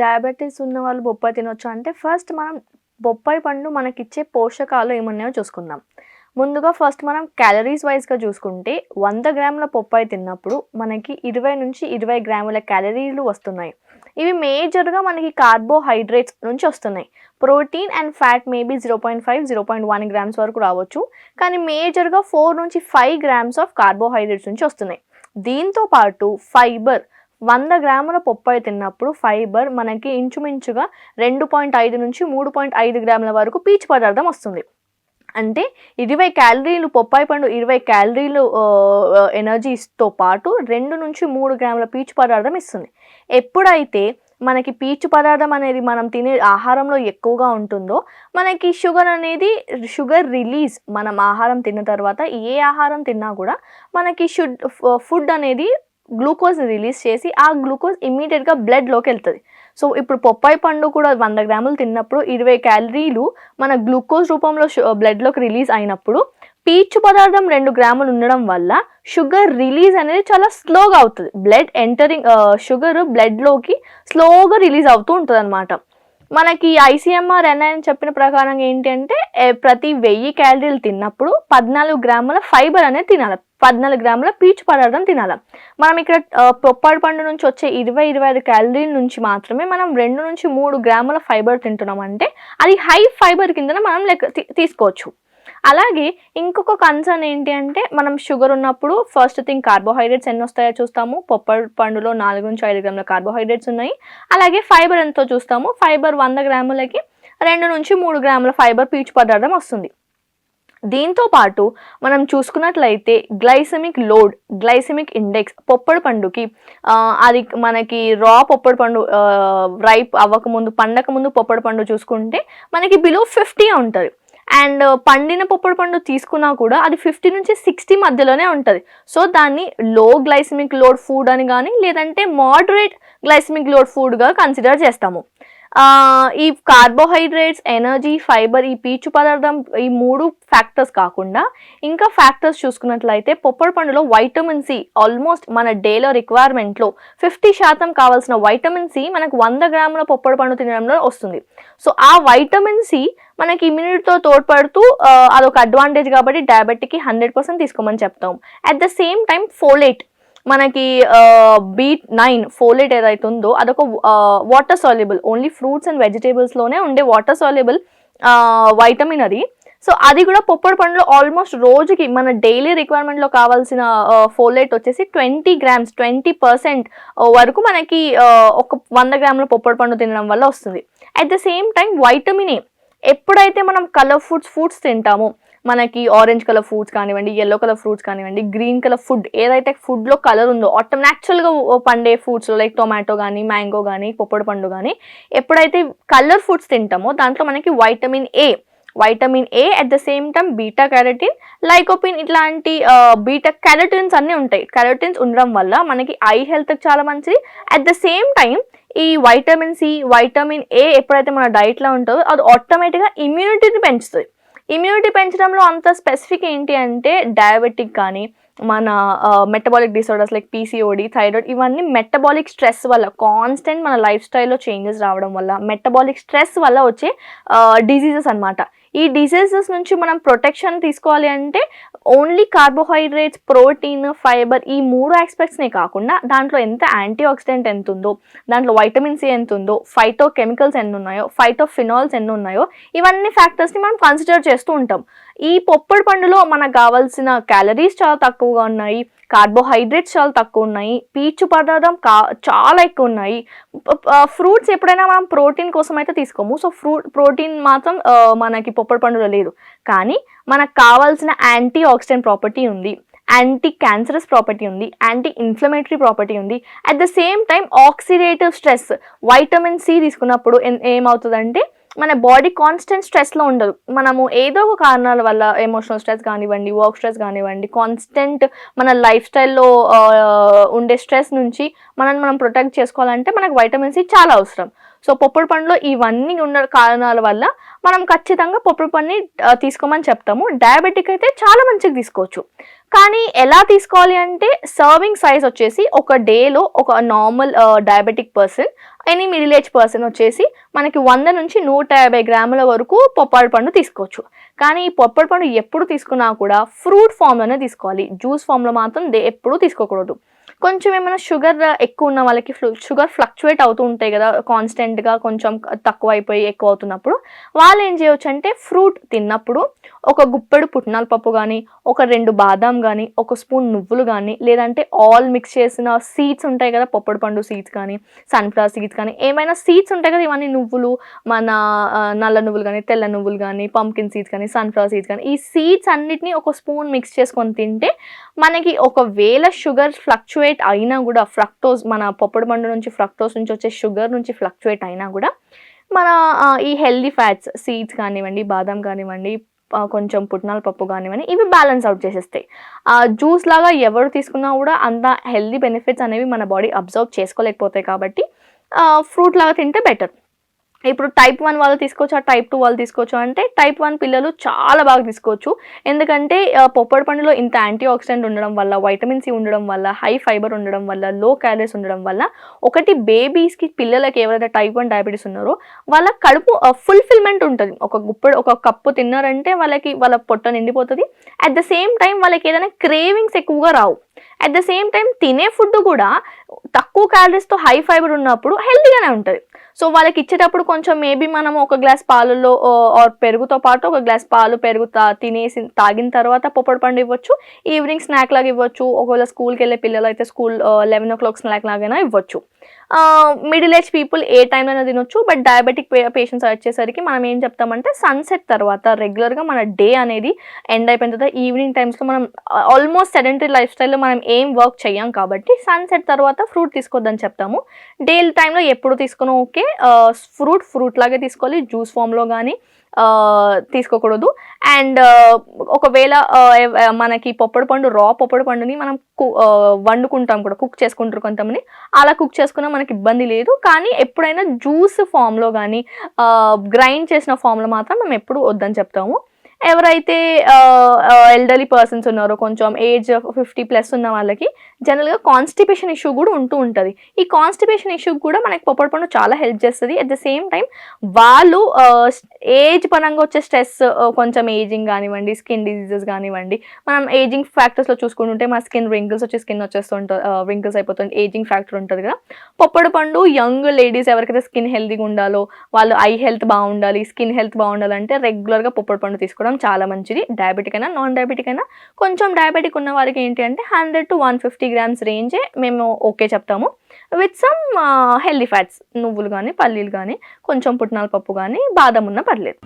Diabetes ఉన్న వాళ్ళు బొప్పాయి తినొచ్చు అంటే ఫస్ట్ మనం బొప్పాయి పండు మనకిచ్చే పోషకాలు ఏమున్నాయో చూసుకుందాం. ముందుగా ఫస్ట్ మనం క్యాలరీస్ వైజ్గా చూసుకుంటే వంద గ్రాముల బొప్పాయి తిన్నప్పుడు మనకి ఇరవై నుంచి ఇరవై గ్రాముల క్యాలరీలు వస్తున్నాయి. ఇవి మేజర్గా మనకి కార్బోహైడ్రేట్స్ నుంచి వస్తున్నాయి. Protein and fat maybe zero point five zero point one grams వరకు రావచ్చు. కానీ మేజర్గా ఫోర్ నుంచి ఫైవ్ గ్రామ్స్ ఆఫ్ కార్బోహైడ్రేట్స్ నుంచి వస్తున్నాయి. దీంతో పాటు ఫైబర్ వంద గ్రాముల పొప్పాయి తిన్నప్పుడు ఫైబర్ మనకి ఇంచుమించుగా రెండు పాయింట్ ఐదు నుంచి మూడు పాయింట్ ఐదు గ్రాముల వరకు పీచు పదార్థం వస్తుంది. అంటే ఇరవై క్యాలరీలు పొప్పాయి పండు ఇరవై క్యాలరీలు ఎనర్జీస్తో పాటు రెండు నుంచి మూడు గ్రాముల పీచు పదార్థం ఇస్తుంది. ఎప్పుడైతే మనకి పీచు పదార్థం అనేది మనం తినే ఆహారంలో ఎక్కువగా ఉంటుందో మనకి షుగర్ అనేది షుగర్ రిలీజ్ మనం ఆహారం తిన్న తర్వాత ఏ ఆహారం తిన్నా కూడా మనకి షుడ్ ఫుడ్ అనేది గ్లూకోజ్ రిలీజ్ చేసి ఆ గ్లూకోజ్ ఇమ్మీడియట్గా బ్లడ్లోకి వెళ్తుంది. సో ఇప్పుడు పొప్పాయి పండు కూడా వంద గ్రాములు తిన్నప్పుడు ఇరవై క్యాలరీలు మన గ్లూకోజ్ రూపంలో బ్లడ్లోకి రిలీజ్ అయినప్పుడు పీచు పదార్థం రెండు గ్రాములు ఉండడం వల్ల షుగర్ రిలీజ్ అనేది చాలా స్లోగా అవుతుంది. బ్లడ్ ఎంటరింగ్ షుగర్ బ్లడ్లోకి స్లోగా రిలీజ్ అవుతూ ఉంటుంది అనమాట మనకి ఐసీఎంఆర్ ఎన్ఐఎన్ చెప్పిన ప్రకారం ఏంటి అంటే ప్రతి వెయ్యి క్యాలరీలు తిన్నప్పుడు పద్నాలుగు గ్రాముల ఫైబర్ అనేది తినాలి. పద్నాలుగు గ్రాముల పీచు పదార్థం తినాలి. మనం ఇక్కడ పొప్పాడు పండు నుంచి వచ్చే ఇరవై ఇరవై ఐదు క్యాలరీల నుంచి మాత్రమే మనం రెండు నుంచి మూడు గ్రాముల ఫైబర్ తింటున్నాం అంటే అది హై ఫైబర్ కింద మనం లెక్క తీసుకోవచ్చు. అలాగే ఇంకొక కన్సర్న్ ఏంటి అంటే మనం షుగర్ ఉన్నప్పుడు ఫస్ట్ థింగ్ కార్బోహైడ్రేట్స్ ఎన్ని వస్తాయో చూస్తాము. పొప్పడి పండులో నాలుగు నుంచి ఐదు గ్రాముల కార్బోహైడ్రేట్స్ ఉన్నాయి. అలాగే ఫైబర్ ఎంతో చూస్తాము. ఫైబర్ వంద గ్రాములకి రెండు నుంచి మూడు గ్రాముల ఫైబర్ పీచు పదార్థం వస్తుంది. దీంతో పాటు మనం చూసుకున్నట్లయితే గ్లైసెమిక్ లోడ్ గ్లైసెమిక్ ఇండెక్స్ పొప్పడి పండుకి అది మనకి రా పొప్పడి పండు రైప్ అవ్వకముందు పండక ముందు పొప్పడి పండు చూసుకుంటే మనకి బిలో ఫిఫ్టీ ఉంటుంది. అండ్ uh, పండిన పొప్పడి పండు తీసుకున్నా కూడా అది ఫిఫ్టీ నుంచి సిక్స్టీ మధ్యలోనే ఉంటుంది. సో దాన్ని లో గ్లైసిమిక్ లోడ్ ఫుడ్ అని కానీ లేదంటే మోడరేట్ గ్లైసిమిక్ లోడ్ ఫుడ్గా కన్సిడర్ చేస్తాము. ఈ కార్బోహైడ్రేట్స్ ఎనర్జీ ఫైబర్ ఈ పీచు పదార్థం ఈ మూడు ఫ్యాక్టర్స్ కాకుండా ఇంకా ఫ్యాక్టర్స్ చూసుకున్నట్లయితే పొప్పడి పండులో వైటమిన్ సి ఆల్మోస్ట్ మన డేలో రిక్వైర్మెంట్లో ఫిఫ్టీ శాతం కావాల్సిన వైటమిన్ సి మనకు వంద గ్రాముల పొప్పడి పండు తినడంలో వస్తుంది. సో ఆ వైటమిన్ సి మనకి ఇమ్యూనిటీతో తోడ్పడుతూ అదొక అడ్వాంటేజ్ కాబట్టి డయాబెటిక్కి హండ్రెడ్ పర్సెంట్ తీసుకోమని చెప్తాం. At the same time folate మనకి బీట్ నైన్ ఫోలేట్ ఏదైతే ఉందో అదొక water soluble only fruits and వెజిటేబుల్స్లోనే ఉండే వాటర్ సాల్యుబుల్ వైటమిన్ అది. సో అది కూడా పొప్పడి పండులో ఆల్మోస్ట్ రోజుకి మన డైలీ రిక్వైర్మెంట్లో కావాల్సిన ఫోలేట్ వచ్చేసి ట్వంటీ గ్రామ్స్ ట్వంటీ పర్సెంట్ వరకు మనకి ఒక వంద గ్రాముల పొప్పడి పండు తినడం వల్ల వస్తుంది. At the same time vitamin A ఎప్పుడైతే మనం కలర్ ఫుడ్స్ ఫుడ్స్ తింటామో మనకి ఆరెంజ్ కలర్ ఫ్రూట్స్ కానివ్వండి ఎల్లో కలర్ ఫ్రూట్స్ కానివ్వండి గ్రీన్ కలర్ ఫుడ్ ఏదైతే ఫుడ్లో కలర్ ఉందో ఆటో న్యాచురల్గా పండే ఫ్రూట్స్లో లైక్ టొమాటో కానీ మ్యాంగో కానీ పొప్పడి పండు కానీ ఎప్పుడైతే కలర్ ఫుడ్స్ తింటామో దాంట్లో మనకి vitamin A vitamin A at the same time beta carotene lycopene ఇట్లాంటి బీటా క్యారటిన్స్ అన్నీ ఉంటాయి. క్యారటిన్స్ ఉండడం వల్ల మనకి ఐ హెల్త్కి చాలా మంచిది. అట్ ద సేమ్ టైం ఈ వైటమిన్ సి వైటమిన్ ఏ ఎప్పుడైతే మన డైట్లో ఉంటుందో అది ఆటోమేటిక్గా ఇమ్యూనిటీని పెంచుతుంది. ఇమ్యూనిటీ పెంచడంలో అంత స్పెసిఫిక్ ఏంటి అంటే డయాబెటిక్ కానీ మన metabolic disorders like PCOD thyroid ఇవన్నీ మెటబాలిక్ స్ట్రెస్ వల్ల కాన్స్టెంట్ మన లైఫ్ స్టైల్లో చేంజెస్ రావడం వల్ల మెటబాలిక్ స్ట్రెస్ వల్ల వచ్చే డిజీజెస్ అనమాట ఈ డిసీజెస్ నుంచి మనం ప్రొటెక్షన్ తీసుకోవాలి అంటే ఓన్లీ కార్బోహైడ్రేట్స్ ప్రోటీన్ ఫైబర్ ఈ మూడు ఆస్పెక్ట్స్నే కాకుండా దాంట్లో ఎంత యాంటీ ఆక్సిడెంట్ ఎంత ఉందో దాంట్లో వైటమిన్ సి ఎంత ఉందో ఫైటో కెమికల్స్ ఎన్ని ఉన్నాయో ఫైటో ఫినాల్స్ ఎన్ని ఉన్నాయో ఇవన్నీ ఫ్యాక్టర్స్ని మనం కన్సిడర్ చేస్తూ ఉంటాం. ఈ పొప్పడి పండులో మనకు కావాల్సిన క్యాలరీస్ చాలా తక్కువగా ఉన్నాయి. కార్బోహైడ్రేట్స్ చాలా తక్కువ ఉన్నాయి. పీచు పదార్థం కా చాలా ఎక్కువ ఉన్నాయి. ఫ్రూట్స్ ఎప్పుడైనా మనం ప్రోటీన్ కోసం అయితే తీసుకోము. సో ఫ్రూట్ ప్రోటీన్ మాత్రం మనకి పొప్పడి పండులో లేదు. కానీ మనకు కావాల్సిన యాంటీ ఆక్సిడెంట్ ప్రాపర్టీ ఉంది. యాంటీ క్యాన్సరస్ ప్రాపర్టీ ఉంది. యాంటీ ఇన్ఫ్లమేటరీ ప్రాపర్టీ ఉంది. At the same time oxidative stress vitamin C తీసుకున్నప్పుడు ఏమవుతుందంటే మన బాడీ కాన్స్టెంట్ స్ట్రెస్లో ఉండదు. మనము ఏదో ఒక కారణాల వల్ల ఎమోషనల్ స్ట్రెస్ కానివ్వండి వర్క్ స్ట్రెస్ కానివ్వండి కాన్స్టెంట్ మన లైఫ్ స్టైల్లో ఉండే స్ట్రెస్ నుంచి మనల్ని మనం ప్రొటెక్ట్ చేసుకోవాలంటే మనకు వైటమిన్ సి చాలా అవసరం. సో పొప్పడి పండులో ఇవన్నీ ఉన్న కారణాల వల్ల మనం ఖచ్చితంగా పొప్పడి పండుని తీసుకోమని చెప్తాము. డయాబెటిక్ అయితే చాలా మంచిగా తీసుకోవచ్చు. కానీ ఎలా తీసుకోవాలి అంటే సర్వింగ్ సైజ్ వచ్చేసి ఒక డేలో ఒక normal diabetic person any middle age person వచ్చేసి మనకి వంద నుంచి నూట యాభై గ్రాముల వరకు పొప్పాడు పండు తీసుకోవచ్చు. కానీ ఈ పొప్పడి పండు ఎప్పుడు తీసుకున్నా కూడా ఫ్రూట్ ఫామ్లోనే తీసుకోవాలి. జ్యూస్ ఫామ్లో మాత్రం ఎప్పుడూ తీసుకోకూడదు. కొంచెం ఏమైనా షుగర్ uh, ఎక్కువ ఉన్న వాళ్ళకి షుగర్ ఫ్లక్చువేట్ అవుతూ ఉంటాయి కదా కాన్స్టెంట్గా కొంచెం తక్కువ అయిపోయి ఎక్కువ అవుతున్నప్పుడు వాళ్ళు ఏం చేయవచ్చు అంటే ఫ్రూట్ తిన్నప్పుడు ఒక గుప్పెడు పుట్నాల పప్పు కానీ ఒక రెండు బాదాం కానీ ఒక స్పూన్ నువ్వులు కానీ లేదంటే ఆల్ మిక్స్ చేసిన సీడ్స్ ఉంటాయి కదా పొప్పడి పండు సీడ్స్ కానీ సన్ఫ్లవర్ సీడ్స్ కానీ ఏమైనా సీడ్స్ ఉంటాయి కదా ఇవన్నీ నువ్వులు మన uh, నల్ల నువ్వులు కానీ తెల్ల నువ్వులు కానీ పంకిన్ సీడ్స్ కానీ సన్ఫ్లవర్ సీడ్స్ కానీ ఈ సీడ్స్ అన్నిటిని ఒక స్పూన్ మిక్స్ చేసుకొని తింటే మనకి ఒకవేళ షుగర్ ఫ్లక్చువేట్ అయినా కూడా ఫ్రక్టోస్ మన పొప్పడి పండు నుంచి ఫ్రక్టోస్ నుంచి వచ్చే షుగర్ నుంచి ఫ్లక్చువేట్ అయినా కూడా మన ఈ హెల్దీ ఫ్యాట్స్ సీడ్స్ కానివ్వండి బాదం కానివ్వండి కొంచెం పుట్నాల పప్పు కానివ్వండి ఇవి బ్యాలెన్స్ అవుట్ చేసేస్తాయి. ఆ జ్యూస్ లాగా ఎవరు తీసుకున్నా కూడా అంత హెల్దీ బెనిఫిట్స్ అనేవి మన బాడీ అబ్జర్వ్ చేసుకోలేకపోతాయి కాబట్టి ఫ్రూట్ లాగా తింటే బెటర్. ఇప్పుడు టైప్ వన్ వాళ్ళు తీసుకోవచ్చు ఆ టైప్ టూ వాళ్ళు తీసుకోవచ్చు అంటే టైప్ వన్ పిల్లలు చాలా బాగా తీసుకోవచ్చు. ఎందుకంటే పొప్పడి పండులో ఇంత యాంటీ ఆక్సిడెంట్ ఉండడం వల్ల వైటమిన్ సి ఉండడం వల్ల హై ఫైబర్ ఉండడం వల్ల లో క్యాలరీస్ ఉండడం వల్ల ఒకటి బేబీస్కి పిల్లలకి ఎవరైతే టైప్ వన్ డయాబెటీస్ ఉన్నారో వాళ్ళ కడుపు ఫుల్ఫిల్మెంట్ ఉంటుంది. ఒక గుప్పడు ఒక కప్పు తిన్నారంటే వాళ్ళకి వాళ్ళ పొట్ట నిండిపోతుంది. అట్ ద సేమ్ టైం వాళ్ళకి ఏదైనా క్రేవింగ్స్ ఎక్కువగా రావు. అట్ ద సేమ్ టైం తినే ఫుడ్ కూడా తక్కువ క్యాలరీస్తో హై ఫైబర్ ఉన్నప్పుడు హెల్తీగానే ఉంటుంది. సో వాళ్ళకి ఇచ్చేటప్పుడు కొంచెం మేబీ మనం ఒక గ్లాస్ పాలలో ఆర్ పెరుగుతో పాటు ఒక గ్లాస్ పాలు పెరుగు తా తినేసి తాగిన తర్వాత పొప్పడి పండు ఇవ్వచ్చు ఈవినింగ్ స్నాక్ లాగా ఇవ్వచ్చు ఒకవేళ స్కూల్కి వెళ్ళే పిల్లలు అయితే school eleven o'clock snack లాగైనా ఇవ్వచ్చు. మిడిల్ ఏజ్ పీపుల్ ఏ టైంలో తినొచ్చు బట్ డయాబెటిక్ పేషెంట్స్ వచ్చేసరికి మనం ఏం చెప్తామంటే సన్సెట్ తర్వాత రెగ్యులర్గా మన డే అనేది ఎండ్ అయిపోయిన తర్వాత ఈవినింగ్ టైమ్స్లో మనం ఆల్మోస్ట్ సెడెంటరీ లైఫ్ స్టైల్లో మనం ఏం వర్క్ చేయం కాబట్టి సన్సెట్ తర్వాత ఫ్రూట్ తీసుకోవద్దని చెప్తాము. డైలీ టైంలో ఎప్పుడు తీసుకున్నా ఓకే. ఫ్రూట్ ఫ్రూట్ లాగే తీసుకోవాలి. జ్యూస్ ఫామ్లో కానీ తీసుకోకూడదు. అండ్ ఒకవేళ మనకి పొప్పడి పండు రా పొప్పడి పండుని మనం కు- వండుకుంటాం కూడా. కుక్ చేసుకుంటారు కొంతమంది. అలా కుక్ చేసుకున్నా మనకి ఇబ్బంది లేదు. కానీ ఎప్పుడైనా జ్యూస్ ఫామ్లో కానీ గ్రైండ్ చేసిన ఫామ్లో మాత్రం మేము ఎప్పుడు వద్దని చెప్తాము. ఎవరైతే ఎల్డర్లీ పర్సన్స్ ఉన్నారో కొంచెం ఏజ్ ఫిఫ్టీ ప్లస్ ఉన్న వాళ్ళకి జనరల్గా కాన్స్టిపేషన్ ఇష్యూ కూడా ఉంటూ ఉంటుంది. ఈ కాన్స్టిపేషన్ ఇష్యూ కూడా మనకి పొప్పటి పండు చాలా హెల్ప్ చేస్తుంది. అట్ ద సేమ్ టైం వాళ్ళు ఏజ్ పరంగా వచ్చే స్ట్రెస్ కొంచెం ఏజింగ్ కానివ్వండి స్కిన్ డిజీజెస్ కానివ్వండి మనం ఏజింగ్ ఫ్యాక్టర్స్లో చూసుకుంటుంటే మన స్కిన్ రింకిల్స్ వచ్చి స్కిన్ వచ్చేస్తుంటుంది రింకిల్స్ అయిపోతుంది ఏజింగ్ ఫ్యాక్టర్ ఉంటుంది కదా. పొప్పడి పండు యంగ్ లేడీస్ ఎవరికైతే స్కిన్ హెల్తీగా ఉండాలో వాళ్ళు ఐ హెల్త్ బాగుండాలి స్కిన్ హెల్త్ బాగుండాలంటే రెగ్యులర్గా పొప్పటి పండు తీసుకోవడం తీసుకోవడం చాలా మంచిది. డయాబెటిక్ అయినా నాన్ డయాబెటిక్ అయినా కొంచెం డయాబెటిక్ ఉన్న వారికి ఏంటి అంటే hundred to one fifty grams రేంజే మేము ఓకే చెప్తాము. విత్ సమ్ హెల్దీ ఫ్యాట్స్ నువ్వులు కానీ పల్లీలు కానీ కొంచెం పుట్నాల పప్పు కానీ బాదం ఉన్నా పర్లేదు.